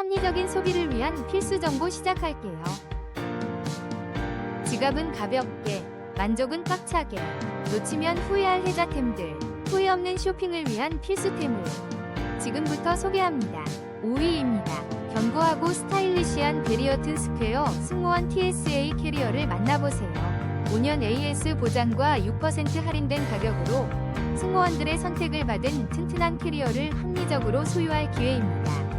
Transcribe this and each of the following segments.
합리적인 소비를 위한 필수 정보 시작할게요. 지갑은 가볍게, 만족은 꽉차게, 놓치면 후회할 혜자템들, 후회 없는 쇼핑을 위한 필수템을 지금부터 소개합니다. 5위입니다. 견고하고 스타일리시한 베리어튼 스퀘어 승무원 TSA 캐리어를 만나보세요. 5년 AS 보장과 6% 할인된 가격으로 승무원들의 선택을 받은 튼튼한 캐리어를 합리적으로 소유할 기회입니다.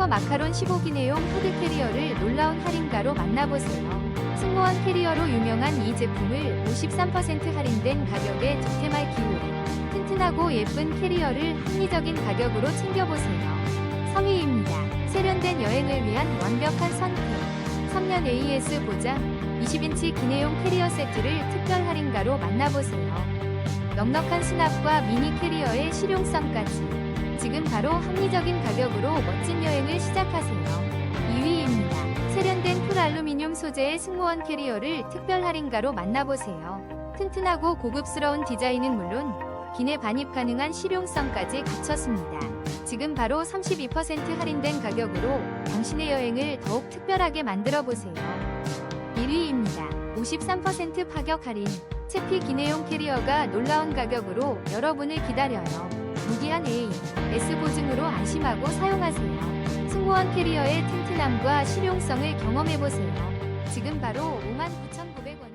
4위입니다. 트래커 마카론 15기 내용 후드 캐리어를 놀라운 할인가로 만나보세요. 승무원 캐리어로 유명한 이 제품을 53% 할인된 가격에 득템할 기회. 튼튼하고 예쁜 캐리어를 합리적인 가격으로 챙겨보세요. 3위입니다. 세련된 여행을 위한 완벽한 선택. 3년 AS 보장 20인치 기내용 캐리어 세트를 특별 할인가로 만나보세요. 넉넉한 수납과 미니 캐리어의 실용성까지. 지금 바로 합리적인 가격으로 멋진 여행을 시작하세요. 2위입니다. 세련된 풀 알루미늄 소재의 승무원 캐리어를 특별 할인가로 만나보세요. 튼튼하고 고급스러운 디자인은 물론 기내 반입 가능한 실용성까지 갖췄습니다. 지금 바로 32% 할인된 가격으로 당신의 여행을 더욱 특별하게 만들어 보세요. 1위입니다. 53% 파격 할인. 채피 기내용 캐리어가 놀라운 가격으로 여러분을 기다려요. 무기한 A, S 보증으로 안심하고 사용하세요. 승무원 캐리어의 튼튼함과 실용성을 경험해보세요. 지금 바로 59,900원